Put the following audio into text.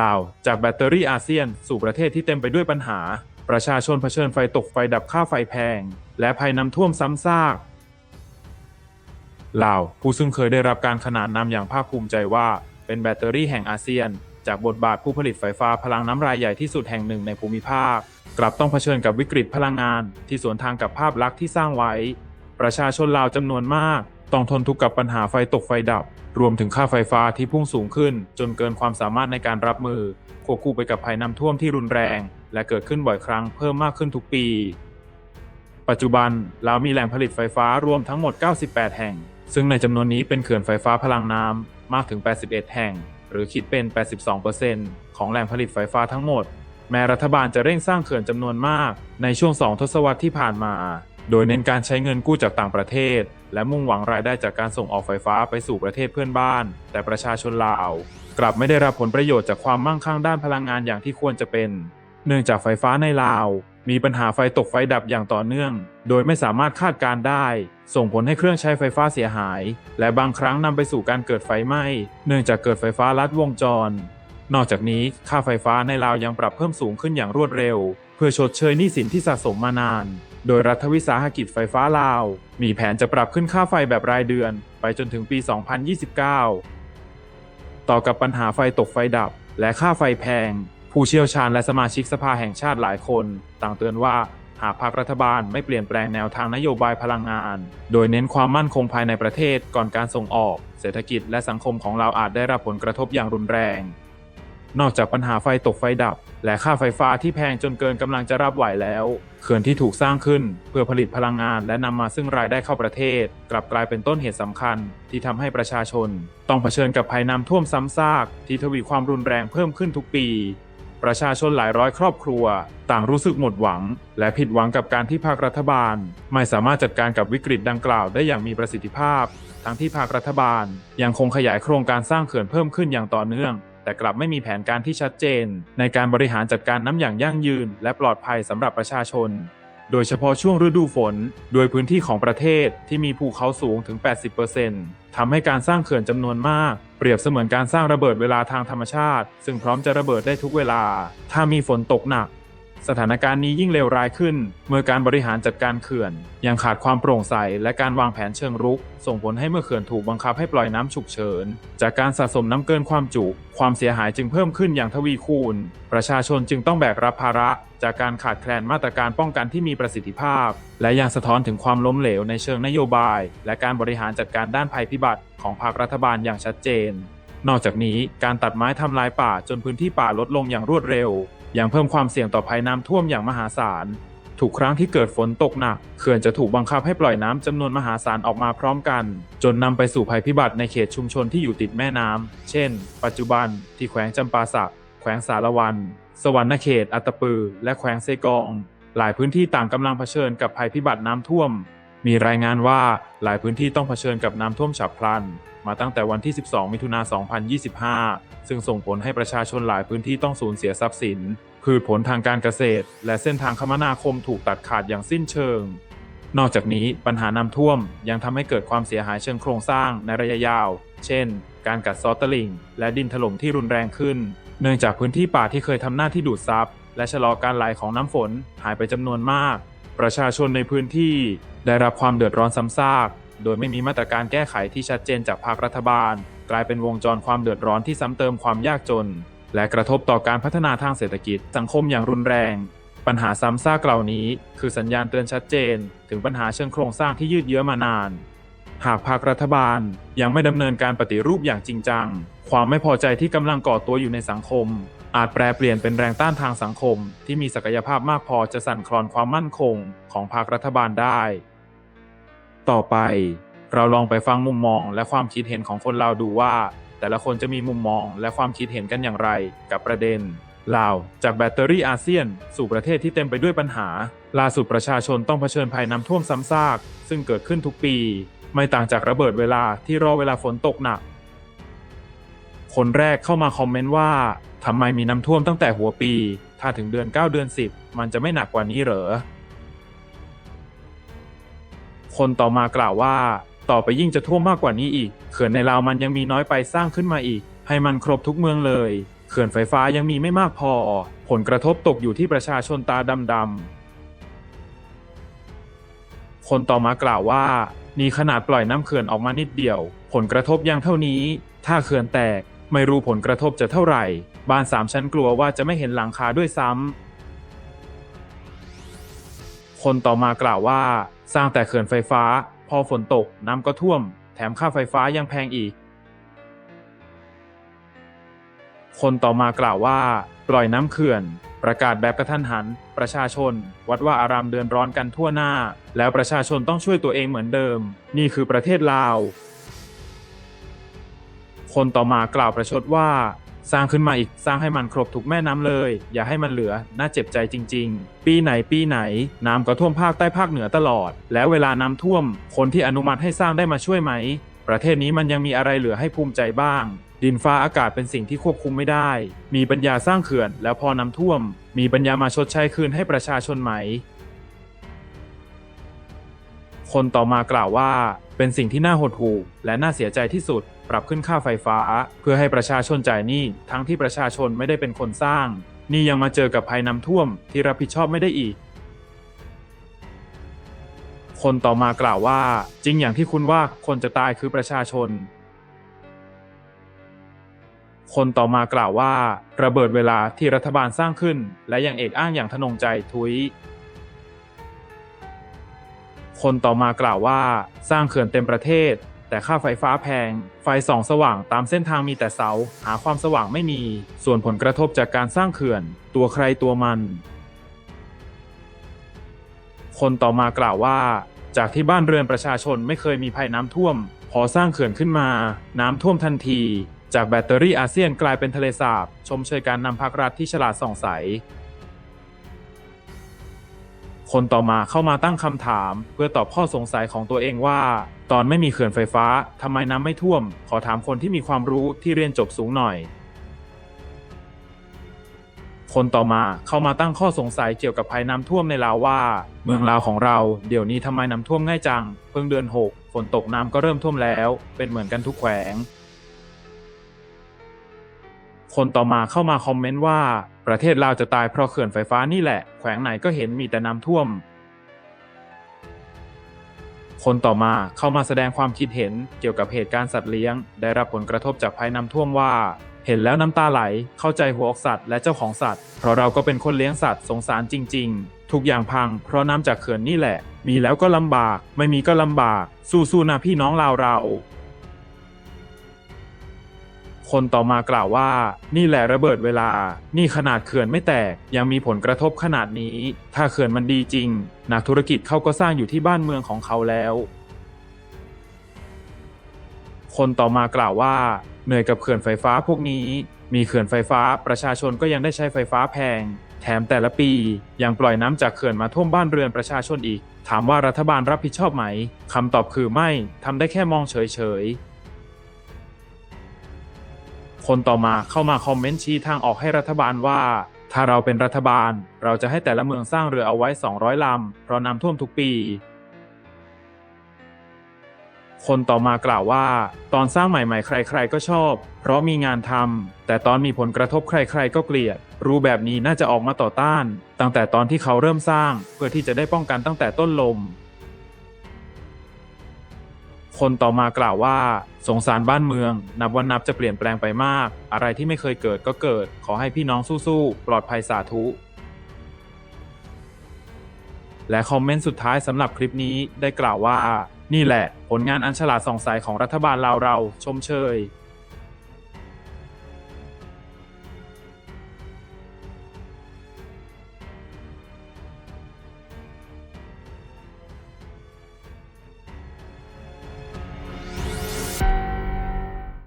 ลาว จากแบตเตอรี่อาเซียน สู่ประเทศที่เต็มไปด้วยปัญหา ประชาชนเผชิญไฟตกไฟดับค่าไฟแพง และภัยน้ำท่วมซ้ำซากลาว ผู้ซึ่งเคยได้รับการขนานนามอย่างภาคภูมิใจว่า เป็นแบตเตอรี่แห่งอาเซียน จากบทบาทผู้ผลิตไฟฟ้าพลังน้ำรายใหญ่ที่สุดแห่งหนึ่งในภูมิภาค กลับต้องเผชิญกับวิกฤตพลังงาน ที่สวนทางกับภาพลักษณ์ที่สร้างไว้ ประชาชนลาวจำนวนมาก ต้องทนทุกข์กับปัญหาไฟตกไฟดับ รวมถึงค่าไฟฟ้าที่พุ่งสูงขึ้น จนเกินความสามารถในการรับมือ ควบคู่ไปกับภัยน้ำท่วมที่รุนแรง และเกิดขึ้นบ่อยครั้งเพิ่มมากขึ้นทุกปี ปัจจุบันลาวมีแหล่งผลิตไฟฟ้ารวมทั้งหมด 98 แห่ง ซึ่งในจำนวนนี้เป็นเขื่อนไฟฟ้าพลังน้ำมากถึง 81 แห่ง หรือคิดเป็น 82%ของแหล่งผลิตไฟฟ้าทั้งหมด แม้รัฐบาลจะเร่งสร้างเขื่อนจำนวนมาก ในช่วง2ทศวรรษที่ผ่านมา โดยเน้นการใช้เงินกู้จากต่างประเทศ และมุ่งหวังรายได้จากการส่งออกไฟฟ้าไปสู่ประเทศเพื่อนบ้าน แต่ประชาชนลาว กลับไม่ได้รับผลประโยชน์จากความมั่งคั่งด้านพลังงานอย่างที่ควรจะเป็น เนื่องจากไฟฟ้าในลาว มีปัญหาไฟตกไฟดับอย่างต่อเนื่อง โดยไม่สามารถคาดการได้ ส่งผลให้เครื่องใช้ไฟฟ้าเสียหาย และบางครั้งนำไปสู่การเกิดไฟไหม้ เนื่องจากเกิดไฟฟ้าลัดวงจร นอกจากนี้ค่าไฟฟ้าในลาวยังปรับเพิ่มสูงขึ้นอย่างรวดเร็ว เพื่อชดเชยหนี้สินที่สะสมมานาน โดยรัฐวิสาหกิจไฟฟ้าลาว มีแผนจะปรับขึ้นค่าไฟแบบรายเดือน ไปจนถึงปี 2029 ต่อกับปัญหาไฟตกไฟดับ และค่าไฟแพง ผู้เชี่ยวชาญและสมาชิกสภาแห่งชาติหลายคน ต่างเตือนว่าหากภาครัฐบาลไม่เปลี่ยนแปลงแนวทางนโยบายพลังงาน โดยเน้นความมั่นคงภายในประเทศก่อนการส่งออก เศรษฐกิจและสังคมของเราอาจได้รับผลกระทบอย่างรุนแรง นอกจากปัญหาไฟตกไฟดับ และค่าไฟฟ้าที่แพงจนเกินกำลังจะรับไหวแล้วเขื่อนที่ถูกสร้างขึ้นเพื่อผลิตพลังงานและนำมาซึ่งรายได้เข้าประเทศ กลับกลายเป็นต้นเหตุสำคัญที่ทำให้ประชาชน ต้องเผชิญกับภัยน้ำท่วมซ้ำซากที่ทวีความรุนแรงเพิ่มขึ้นทุกปี ประชาชนหลายร้อยครอบครัว ต่างรู้สึกหมดหวัง และผิดหวังกับการที่ภาครัฐบาล ไม่สามารถจัดการกับวิกฤตดังกล่าวได้อย่างมีประสิทธิภาพ ทั้งที่ภาครัฐบาล ยังคงขยายโครงการสร้างเขื่อนเพิ่มขึ้นอย่างต่อเนื่อง แต่กลับไม่มีแผนการที่ชัดเจน ในการบริหารจัดการน้ำอย่างยั่งยืน และปลอดภัยสำหรับประชาชน โดยเฉพาะช่วงฤดูฝน โดยพื้นที่ของประเทศที่มีภูเขาสูงถึง 80%ทำให้การสร้างเขื่อนจำนวนมาก เปรียบเสมือนการสร้างระเบิดเวลาทางธรรมชาติ ซึ่งพร้อมจะระเบิดได้ทุกเวลา ถ้ามีฝนตกหนัก สถานการณ์นี้ยิ่งเลวร้ายขึ้น เมื่อการบริหารจัดการเขื่อน ยังขาดความโปร่งใสและการวางแผนเชิงรุก ส่งผลให้เมื่อเขื่อนถูกบังคับให้ปล่อยน้ำฉุกเฉิน จากการสะสมน้ำเกินความจุ ความเสียหายจึงเพิ่มขึ้นอย่างทวีคูณ ประชาชนจึงต้องแบกรับภาระ จากการขาดแคลนมาตรการป้องกันที่มีประสิทธิภาพ และยังสะท้อนถึงความล้มเหลวในเชิงนโยบาย และการบริหารจัดการด้านภัยพิบัติ ของภาครัฐบาลอย่างชัดเจนนอกจากนี้การตัดไม้ทำลายป่าจนพื้นที่ป่าลดลงอย่างรวดเร็ว ยังเพิ่มความเสี่ยงต่อภัยน้ำท่วมอย่างมหาศาล ทุกครั้งที่เกิดฝนตกหนักเขื่อนจะถูกบังคับให้ปล่อยน้ำจำนวนมหาศาลออกมาพร้อมกัน จนนำไปสู่ภัยพิบัติในเขตชุมชนที่อยู่ติดแม่น้ำเช่น ปัจจุบันที่แขวงจำปาสักแขวงสารวัน สวรรณเขต อัตตปือ และแขวงเซกอง หลายพื้นที่ต่างกำลังเผชิญกับภัยพิบัติน้ำท่วม มีรายงานว่าหลายพื้นที่ต้องเผชิญกับน้ำท่วมฉับพลัน มาตั้งแต่วันที่ 12 มิถุนายน2025 ซึ่งส่งผลให้ประชาชนหลายพื้นที่ต้องสูญเสียทรัพย์สิน พืชผลทางการเกษตร และเส้นทางคมนาคมถูกตัดขาดอย่างสิ้นเชิง นอกจากนี้ปัญหาน้ำท่วมยังทำให้เกิดความเสียหายเชิงโครงสร้างในระยะยาว เช่น การกัดเซอตะลิงและดินถล่มที่รุนแรงขึ้น เนื่องจากพื้นที่ป่าที่เคยทำหน้าที่ดูดซับและชะลอการไหลของน้ำฝนหายไปจำนวนมาก ประชาชนในพื้นที่ได้รับความเดือดร้อนซ้ำซาก โดยไม่มีมาตรการแก้ไขที่ชัดเจนจากภาครัฐบาล กลายเป็นวงจรความเดือดร้อนที่ซ้ำเติมความยากจน และกระทบต่อการพัฒนาทางเศรษฐกิจสังคมอย่างรุนแรง ปัญหาซ้ำซากเหล่านี้ คือสัญญาณเตือนชัดเจน ถึงปัญหาเชิงโครงสร้างที่ยืดเยื้อมานาน หากภาครัฐบาลยังไม่ดำเนินการปฏิรูปอย่างจริงจัง ความไม่พอใจที่กำลังก่อตัวอยู่ในสังคม อาจแปลเปลี่ยนเป็นแรงต้านทางสังคม ที่มีศักยภาพมากพอจะสั่นคลอนความมั่นคงของภาครัฐบาลได้ ต่อไป เราลองไปฟังมุมมองและความคิดเห็นของคนลาวดูว่า แต่ละคนจะมีมุมมองและความคิดเห็นกันอย่างไร กับประเด็นลาวจากแบตเตอรี่อาเซียน สู่ประเทศที่เต็มไปด้วยปัญหา ล่าสุดประชาชนต้องเผชิญภัยน้ำท่วมซ้ำซาก ซึ่งเกิดขึ้นทุกปี ไม่ต่างจากระเบิดเวลาที่รอเวลาฝนตกหนัก คนแรกเข้ามาคอมเมนต์ว่า ทำไมมีน้ำท่วมตั้งแต่หัวปี ถ้าถึงเดือน 9 เดือน 10 มันจะไม่หนักกว่านี้เหรอ คนต่อมากล่าวว่า ต่อไปยิ่งจะท่วมมากกว่านี้อีก เขื่อนในลาวมันยังมีน้อยไปสร้างขึ้นมาอีก ให้มันครบทุกเมืองเลย เขื่อนไฟฟ้ายังมีไม่มากพอ ผลกระทบตกอยู่ที่ประชาชนตาดำๆคนต่อมากล่าวว่านี่ขนาดปล่อยน้ำเขื่อนออกมานิดเดียว ผลกระทบยังเท่านี้ ถ้าเขื่อนแตก ไม่รู้ผลกระทบจะเท่าไหร่ บ้านสามชั้นกลัวว่าจะไม่เห็นหลังคาด้วยซ้ำ คนต่อมากล่าวว่า สร้างแต่เขื่อนไฟฟ้า พอฝนตกน้ำก็ท่วม แถมค่าไฟฟ้ายังแพงอีก คนต่อมากล่าวว่า ปล่อยน้ำเขื่อน ประกาศแบบกระทันหัน ประชาชน วัดว่าอารามเดือนร้อนกันทั่วหน้า แล้วประชาชนต้องช่วยตัวเองเหมือนเดิม นี่คือประเทศลาว คนต่อมากล่าวประชดว่า สร้างขึ้นมาอีกสร้างให้มันครบทุกแม่น้ำเลย อย่าให้มันเหลือ น่าเจ็บใจจริง ๆ ปีไหนปีไหน น้ำก็ท่วมภาคใต้ภาคเหนือตลอด แล้วเวลาน้ำท่วม คนที่อนุมัติให้สร้างได้มาช่วยไหม ประเทศนี้มันยังมีอะไรเหลือให้ภูมิใจบ้าง ดินฟ้าอากาศเป็นสิ่งที่ควบคุมไม่ได้ มีปัญญาสร้างเขื่อน แล้วพอน้ำท่วม มีปัญญามาชดใช้คืนให้ประชาชนไหม คนต่อมากล่าวว่า เป็นสิ่งที่น่าหดหู่และน่าเสียใจที่สุด ปรับขึ้นค่าไฟฟ้า เพื่อให้ประชาชนจ่ายหนี้ทั้งที่ประชาชนไม่ได้เป็นคนสร้าง นี่ยังมาเจอกับภัยน้ำท่วมที่รับผิดชอบไม่ได้อีก คนต่อมากล่าวว่า จริงอย่างที่คุณว่าคนจะตายคือประชาชน คนต่อมากล่าวว่า ระเบิดเวลาที่รัฐบาลสร้างขึ้น และยังเอกอ้างอย่างทนงใจทุย คนต่อมากล่าวว่า สร้างเขื่อนเต็มประเทศ แต่ค่าไฟฟ้าแพง ไฟส่องสว่างตามเส้นทางมีแต่เสา หาความสว่างไม่มี ส่วนผลกระทบจากการสร้างเขื่อน ตัวใครตัวมัน คนต่อมากล่าวว่า จากที่บ้านเรือนประชาชนไม่เคยมีภัยน้ำท่วม พอสร้างเขื่อนขึ้นมา น้ำท่วมทันทีจากแบตเตอรี่อาเซียนกลายเป็นทะเลสาบ ชมเชยการนำพักรัฐที่ฉลาดส่องใส คนต่อมาเข้ามาตั้งคำถาม เพื่อตอบข้อสงสัยของตัวเองว่า ตอนไม่มีเขื่อนไฟฟ้าทำไมน้ำไม่ท่วม ขอถามคนที่มีความรู้ที่เรียนจบสูงหน่อย คนต่อมาเข้ามาตั้งข้อสงสัยเกี่ยวกับภัยน้ำท่วมในลาวว่า เมืองลาวของเราเดี๋ยวนี้ทำไมน้ำท่วมง่ายจัง เพิ่งเดือน 6 ฝนตกน้ำก็เริ่มท่วมแล้ว เป็นเหมือนกันทุกแขวง คนต่อมาเข้ามาคอมเมนต์ว่า ประเทศลาวจะตายเพราะเขื่อนไฟฟ้านี่แหละ แขวงไหนก็เห็นมีแต่น้ำท่วม คนต่อมาเข้ามาแสดงความคิดเห็นเกี่ยวกับเหตุการณ์สัตว์เลี้ยง ได้รับผลกระทบจากภัยน้ำท่วมว่า เห็นแล้วน้ำตาไหล เข้าใจหัวอกสัตว์และเจ้าของสัตว์ เพราะเราก็เป็นคนเลี้ยงสัตว์สงสารจริง ๆ ทุกอย่างพัง เพราะน้ำจากเขื่อนนี่แหละ มีแล้วก็ลำบาก ไม่มีก็ลำบาก สู้ๆนะพี่น้องลาวเรา คนต่อมากล่าวว่า นี่แหละระเบิดเวลา นี่ขนาดเขื่อนไม่แตก ยังมีผลกระทบขนาดนี้ ถ้าเขื่อนมันดีจริง นักธุรกิจเขาก็สร้างอยู่ที่บ้านเมืองของเขาแล้ว คนต่อมากล่าวว่าเหนื่อยกับเขื่อนไฟฟ้าพวกนี้ มีเขื่อนไฟฟ้าประชาชนก็ยังได้ใช้ไฟฟ้าแพง แถมแต่ละปียังปล่อยน้ำจากเขื่อนมาท่วมบ้านเรือนประชาชนอีก ถามว่ารัฐบาลรับผิดชอบไหมคำตอบคือไม่ทำได้แค่มองเฉยๆ คนต่อมาเข้ามาคอมเมนต์ชี้ทางออกให้รัฐบาลว่า ถ้าเราเป็นรัฐบาล เราจะให้แต่ละเมืองสร้างเรือเอาไว้ 200 ลำ เพราะน้ำท่วมทุกปี คนต่อมากล่าวว่า ตอนสร้างใหม่ๆ ใครๆก็ชอบ เพราะมีงานทำแต่ตอนมีผลกระทบใครๆก็เกลียด รู้แบบนี้น่าจะออกมาต่อต้าน ตั้งแต่ตอนที่เขาเริ่มสร้างเพื่อที่จะได้ป้องกันตั้งแต่ต้นลม คนต่อมากล่าวว่าสงสารบ้านเมือง นับวันนับจะเปลี่ยนแปลงไปมาก อะไรที่ไม่เคยเกิดก็เกิด ขอให้พี่น้องสู้ๆ ปลอดภัยสาธุ และคอมเมนต์สุดท้ายสำหรับคลิปนี้ได้กล่าวว่า นี่แหละ ผลงานอันฉลาดส่องสายของรัฐบาลลาวเราชมเชย